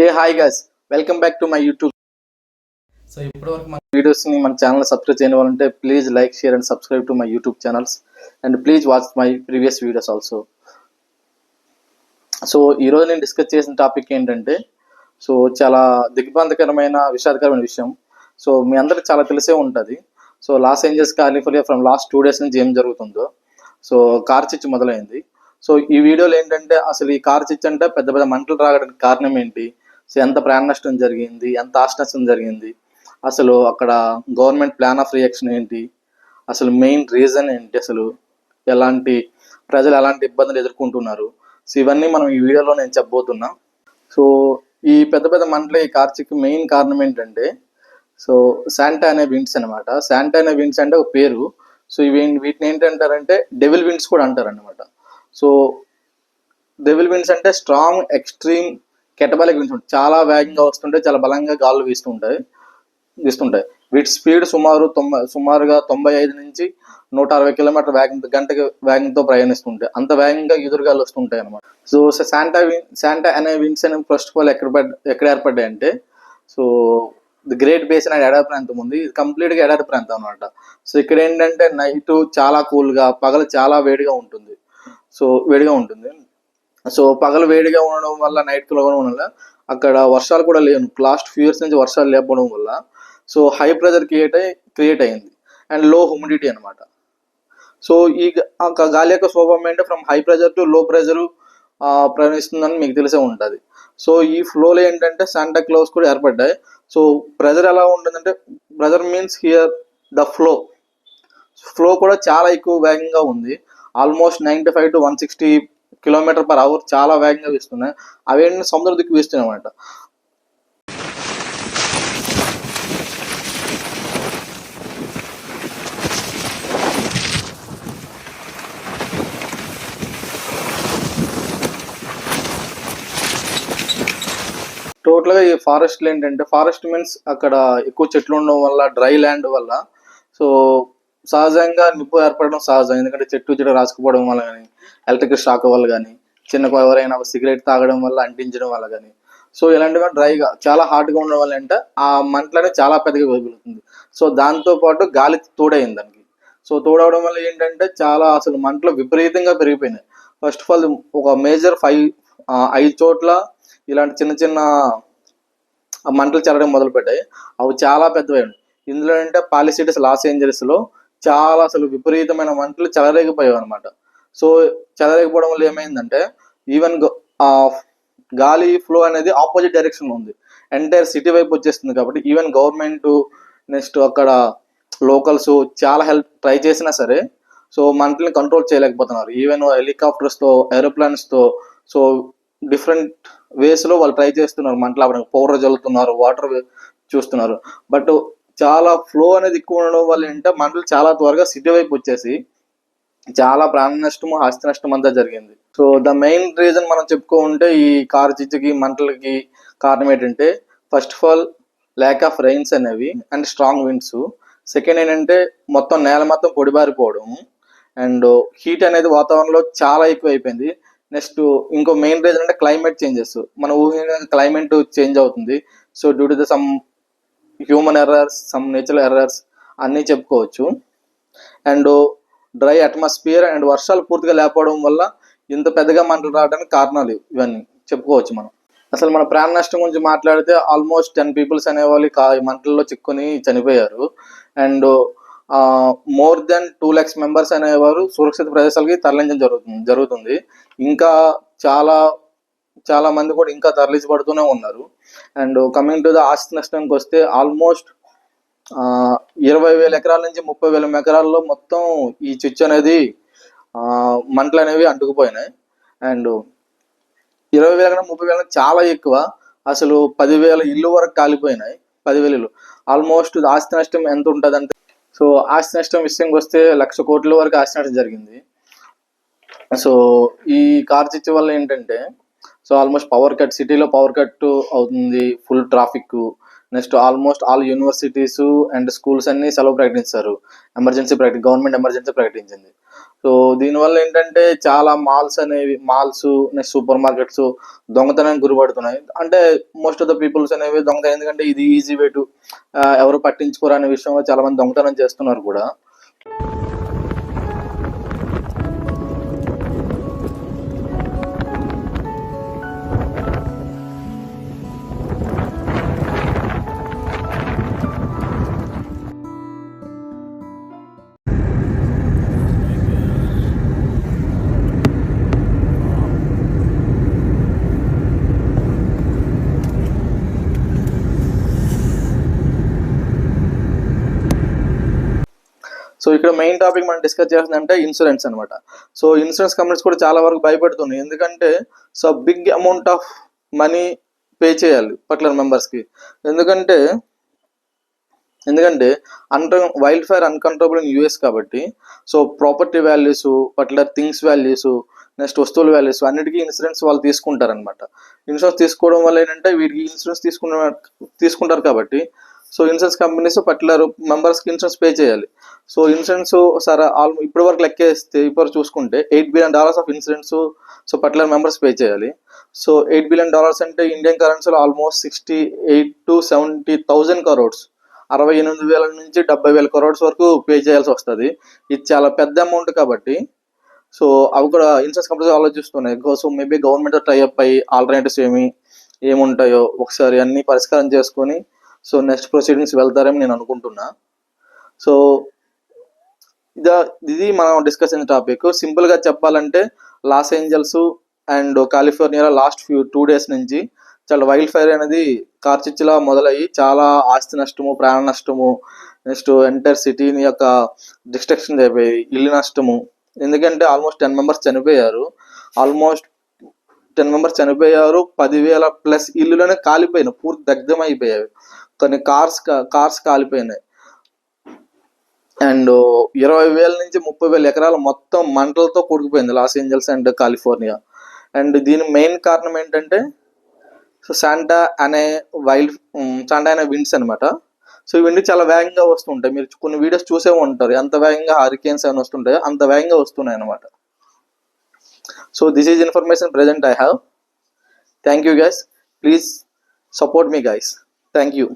Hey hi guys welcome back to my YouTube so ఇప్పటివరకు మన వీడియోస్ని మన ఛానల్ సబ్స్క్రైబ్ చేయని వాళ్ళంటే please like share and subscribe to my YouTube channels and please watch my previous videos also so ఈరోజు నేను discuss చేసిన topic ఏంటంటే సో చాలా దిగ్భ్రాంతికరమైన విషాదకరమైన విషయం. సో మీ అందరికి చాలా తెలిసే ఉంటుంది. So Los Angeles California from last two days నుంచి ఏం జరుగుతుందో సో కార్ చిచ్చు మొదలైంది. సో ఈ వీడియోలో ఏంటంటే అసలు ఈ కార్ చిచ్చు అంటే పెద్ద పెద్ద మంటలు రావడానికి కారణం ఏంటి? సో ఎంత ప్రాణ నష్టం జరిగింది ఎంత ఆస్తి నష్టం జరిగింది అసలు అక్కడ గవర్నమెంట్ ప్లాన్ ఆఫ్ రియాక్షన్ ఏంటి అసలు మెయిన్ రీజన్ ఏంటి అసలు ఎలాంటి ప్రజలు ఎలాంటి ఇబ్బందులు ఎదుర్కొంటున్నారు. సో ఇవన్నీ మనం ఈ వీడియోలో నేను చెప్పబోతున్నా. సో ఈ పెద్ద పెద్ద మంటలు ఈ కార్చిక్ మెయిన్ కారణం ఏంటంటే సో శాంటా అనే విండ్స్ అనమాట శాంటా అనే విండ్స్ అంటే ఒక పేరు. సో ఇవి వీటిని ఏంటంటారంటే డెవిల్ విండ్స్ కూడా అంటారు అనమాట సో డెవిల్ విండ్స్ అంటే స్ట్రాంగ్ ఎక్స్ట్రీమ్ కెటబాలిక్ విండ్స్ ఉంటాయి చాలా వేగంగా వస్తుంటాయి చాలా బలంగా గాలు వీస్తుంటాయి వీస్తుంటాయి. వీటి స్పీడ్ సుమారు తొంభై సుమారుగా తొంభై ఐదు నుంచి నూట అరవై కిలోమీటర్ వేగం గంటకి వేగంతో ప్రయాణిస్తుంటాయి. అంత వేగంగా ఎదురుగాలు వస్తుంటాయి అనమాట సో శాంటా విన్ శాంటా అనే విన్స్ అనేవి ఫస్ట్ ఆఫ్ ఆల్ ఎక్కడ ఎక్కడ ఏర్పడ్డాయి అంటే సో ది గ్రేట్ బేసిన్ అనే ఎడారి ప్రాంతం ఉంది. ఇది కంప్లీట్గా ఎడారి ప్రాంతం అనమాట సో ఇక్కడ ఏంటంటే నైట్ చాలా కూల్గా పగలు చాలా వేడిగా ఉంటుంది. సో వేడిగా ఉంటుంది. సో పగలు వేడిగా ఉండడం వల్ల నైట్ కూల్ ఉండడం వల్ల అక్కడ వర్షాలు కూడా లేవు. లాస్ట్ ఫ్యూ ఇయర్స్ నుంచి వర్షాలు లేకపోవడం వల్ల. సో హై ప్రెజర్ క్రియేట్ అయ్యి క్రియేట్ అయింది. అండ్లో హ్యూమిడిటీ అనమాట సో ఈ గాలి యొక్క స్వభావం ఏంటంటే from high pressure to low pressure ప్రవహిస్తుందని మీకు తెలిసే ఉంటుంది. సో ఈ ఫ్లోలో ఏంటంటే శాంటా క్లౌస్ కూడా ఏర్పడ్డాయి. సో ప్రెజర్ ఎలా ఉంటుందంటే pressure means here the flow flow కూడా చాలా ఎక్కువ వేగంగా ఉంది. Almost ninety five to one sixty kilometer per hour చాలా వేగంగా వీస్తున్నాయి అవి ఏంటంటే సముద్ర దిక్కు వీస్తున్నాయి అన్నమాట. టోటల్గా ఈ ఫారెస్ట్లు ఏంటంటే ఫారెస్ట్ మీన్స్ అక్కడ ఎక్కువ చెట్లు ఉండడం వల్ల డ్రై ల్యాండ్ వల్ల. సో సహజంగా నిప్పు ఏర్పడడం సహజం. ఎందుకంటే చెట్టు చెట్టు రాసుకుపోవడం వల్ల కానీ ఎలక్ట్రిక్ షాక్ వల్ల కానీ చిన్న ఎవరైనా సిగరెట్ తాగడం వల్ల అంటించడం వల్ల కానీ సో ఇలాంటివి డ్రైగా చాలా హార్డ్గా ఉండడం వల్ల అంటే ఆ మంటలనే చాలా పెద్దగా వెలుగుతుంది సో దాంతో పాటు గాలి తోడైంది దానికి. సో తోడవడం వల్ల ఏంటంటే చాలా అసలు మంటలు విపరీతంగా పెరిగిపోయినాయి. ఫస్ట్ ఆఫ్ ఆల్ ఒక మేజర్ ఫైవ్ ఐదు చోట్ల ఇలాంటి చిన్న చిన్న మంటలు చెల్లడం మొదలుపెట్టాయి. అవి చాలా పెద్దవి ఇందులో అంటే పాలిసిటీస్ లాస్ ఏంజల్స్లో చాలా అసలు విపరీతమైన మంటలు చెలరేగిపోయాయి అనమాట సో చెలరేగిపోవడం వల్ల ఏమైందంటే ఈవెన్ గాలి ఫ్లో అనేది ఆపోజిట్ డైరెక్షన్లో ఉంది. ఎంటైర్ సిటీ వైపు వచ్చేస్తుంది కాబట్టి ఈవెన్ గవర్నమెంట్ నెక్స్ట్ అక్కడ లోకల్స్ చాలా హెల్ప్ ట్రై చేసినా సరే సో మంటల్ని కంట్రోల్ చేయలేకపోతున్నారు. ఈవెన్ హెలికాప్టర్స్తో ఏరోప్లాన్స్తో సో డిఫరెంట్ వేస్లో వాళ్ళు ట్రై చేస్తున్నారు. మంటలు ఆపడానికి పౌడర్ చల్లుతున్నారు వాటర్ చూస్తున్నారు. బట్ చాలా ఫ్లో అనేది ఎక్కువ ఉండడం వల్ల ఏంటంటే మంటలు చాలా త్వరగా సిటీ వైపు వచ్చేసి చాలా ప్రాణ నష్టము ఆస్తి నష్టం అంతా జరిగింది. సో ద మెయిన్ రీజన్ మనం చెప్పుకుంటే ఈ కారు చిచ్చుకి మంటలకి కారణం ఏంటంటే first of all lack of rains అనేవి అండ్ స్ట్రాంగ్ విండ్స్ సెకండ్ ఏంటంటే మొత్తం నేల మొత్తం పొడిబారిపోవడం అండ్ హీట్ అనేది వాతావరణంలో చాలా ఎక్కువ అయిపోయింది నెక్స్ట్ ఇంకో మెయిన్ రీజన్ అంటే క్లైమేట్ చేంజెస్ మన ఊహించిన క్లైమేట్ చేంజ్ అవుతుంది. So due to the some human errors some natural errors అన్నీ చెప్పుకోవచ్చు. అండ్ డ్రై అట్మాస్ఫియర్ అండ్ వర్షాలు పూర్తిగా లేకపోవడం వల్ల ఇంత పెద్దగా మంటలు రావడానికి కారణాలు ఇవన్నీ చెప్పుకోవచ్చు మనం. అసలు మన ప్రాణ నష్టం గురించి మాట్లాడితే ఆల్మోస్ట్ టెన్ పీపుల్స్ అనేవాళ్ళు కా మంటల్లో చిక్కుని చనిపోయారు. And more than two lakhs members అనేవారు సురక్షిత ప్రదేశాలకి తరలించడం జరుగుతుంది జరుగుతుంది. ఇంకా చాలా చాలా మంది కూడా ఇంకా తరలించబడుతూనే ఉన్నారు. అండ్ కమింగ్ టు ద ఆస్తి నష్టానికి వస్తే ఆల్మోస్ట్ ఇరవై వేల ఎకరాల నుంచి ముప్పై వేల ఎకరాల్లో మొత్తం ఈ చిచ్చు అనేది మంటలు అనేవి అంటుకుపోయినాయి. అండ్ ఇరవై వేల కన్నా ముప్పై వేల చాలా ఎక్కువ. అసలు పదివేల ఇల్లు వరకు కాలిపోయినాయి. పదివేల ఇల్లు. ఆల్మోస్ట్ ఆస్తి నష్టం ఎంత ఉంటుంది అంటే సో ఆస్తి నష్టం విషయంకి వస్తే లక్ష కోట్ల వరకు ఆస్తి నష్టం జరిగింది. సో ఈ కార్ చిచ్చు వల్ల ఏంటంటే సో ఆల్మోస్ట్ పవర్ కట్ సిటీలో పవర్ కట్ అవుతుంది full traffic. Next almost all universities and schools అన్ని సెలవు ప్రకటించారు. ఎమర్జెన్సీ ప్రకటి గవర్నమెంట్ ఎమర్జెన్సీ ప్రకటించింది. సో దీనివల్ల ఏంటంటే చాలా మాల్స్ అనేవి మాల్స్ నెక్స్ట్ సూపర్ మార్కెట్స్ దొంగతనానికి గురిపడుతున్నాయి. అంటే మోస్ట్ ఆఫ్ ద పీపుల్స్ అనేవి దొంగతనం. ఎందుకంటే ఇది ఈజీ వే టు ఎవరు పట్టించుకోరు అనే విషయంలో చాలా మంది దొంగతనం చేస్తున్నారు కూడా. సో ఇక్కడ మెయిన్ టాపిక్ మనం డిస్కస్ చేస్తుందంటే ఇన్సూరెన్స్ అనమాట సో ఇన్సూరెన్స్ కంపెనీస్ కూడా చాలా వరకు భయపడుతున్నాయి. ఎందుకంటే so big amount of money pay చేయాలి పర్టికులర్ మెంబర్స్కి ఎందుకంటే ఎందుకంటే అంట wild fire uncontrollable in US కాబట్టి so property values particular things values next వస్తువుల వాల్యూస్ అన్నిటికీ ఇన్సూరెన్స్ వాళ్ళు తీసుకుంటారనమాట ఇన్సూరెన్స్ తీసుకోవడం వల్ల ఏంటంటే వీటికి ఇన్సూరెన్స్ తీసుకున్న తీసుకుంటారు కాబట్టి సో ఇన్సూరెన్స్ కంపెనీస్ పర్టికులర్ మెంబర్స్కి ఇన్సూరెన్స్ పే చేయాలి. సో ఇన్సూరెన్స్ సరే ఆల్ ఇప్పటి వరకు లెక్కేస్తే ఇప్పుడు చూసుకుంటే eight billion dollars of insurance so particular members pay చేయాలి. సో ఎయిట్ బిలియన్ డాలర్స్ అంటే ఇండియన్ కరెన్సీలో almost sixty eight to seventy thousand crores. అరవై ఎనిమిది వేల నుంచి డెబ్బై వేల కరోడ్స్ వరకు పే చేయాల్సి వస్తుంది. ఇది చాలా పెద్ద అమౌంట్ కాబట్టి. సో అవి కూడా insurance companies ఆలోచిస్తున్నాయి. So maybe government tie up అయ్యి ఆల్టర్నేటివ్స్ ఏమి ఏముంటాయో ఒకసారి అన్ని పరిష్కారం చేసుకొని సో నెక్స్ట్ ప్రొసీడింగ్స్ వెళ్తారని నేను అనుకుంటున్నా. సో ఇదా ఇది మనం డిస్కస్ అయిన టాపిక్. సింపుల్గా చెప్పాలంటే లాస్ ఏంజల్స్ అండ్ కాలిఫోర్నియాలో లాస్ట్ ఫ్యూ టూ డేస్ నుంచి చాలా వైల్డ్ ఫైర్ అనేది కార్చిచ్చులా మొదలయ్యి చాలా ఆస్తి నష్టము ప్రాణ నష్టము నెక్స్ట్ ఎంటైర్ సిటీని యొక్క డిస్ట్రక్షన్ అయిపోయాయి ఇల్లు నష్టము. ఎందుకంటే ఆల్మోస్ట్ టెన్ మెంబర్స్ చనిపోయారు. ఆల్మోస్ట్ టెన్ మెంబర్స్ చనిపోయారు పదివేల ప్లస్ ఇల్లులోనే కాలిపోయిన పూర్తి దగ్ధం అయిపోయాయి కొన్ని కార్స్ కార్స్ కాలిపోయినాయి. అండ్ ఇరవై వేల నుంచి ముప్పై వేల ఎకరాలు మొత్తం మంటలతో కూడుకుపోయింది Los Angeles and California. And దీని మెయిన్ కారణం ఏంటంటే సో శాంటా అనే వైల్డ్ శాంటా అనే విండ్స్ అనమాట సో ఈ విండ్ చాలా వేగంగా వస్తుంటాయి. మీరు కొన్ని వీడియోస్ చూసే ఉంటారు. ఎంత వేగంగా హరికేన్స్ అని వస్తుంటాయో అంత వేగంగా వస్తున్నాయి అనమాట so this is information present I have thank you guys. Please support me guys. Thank you.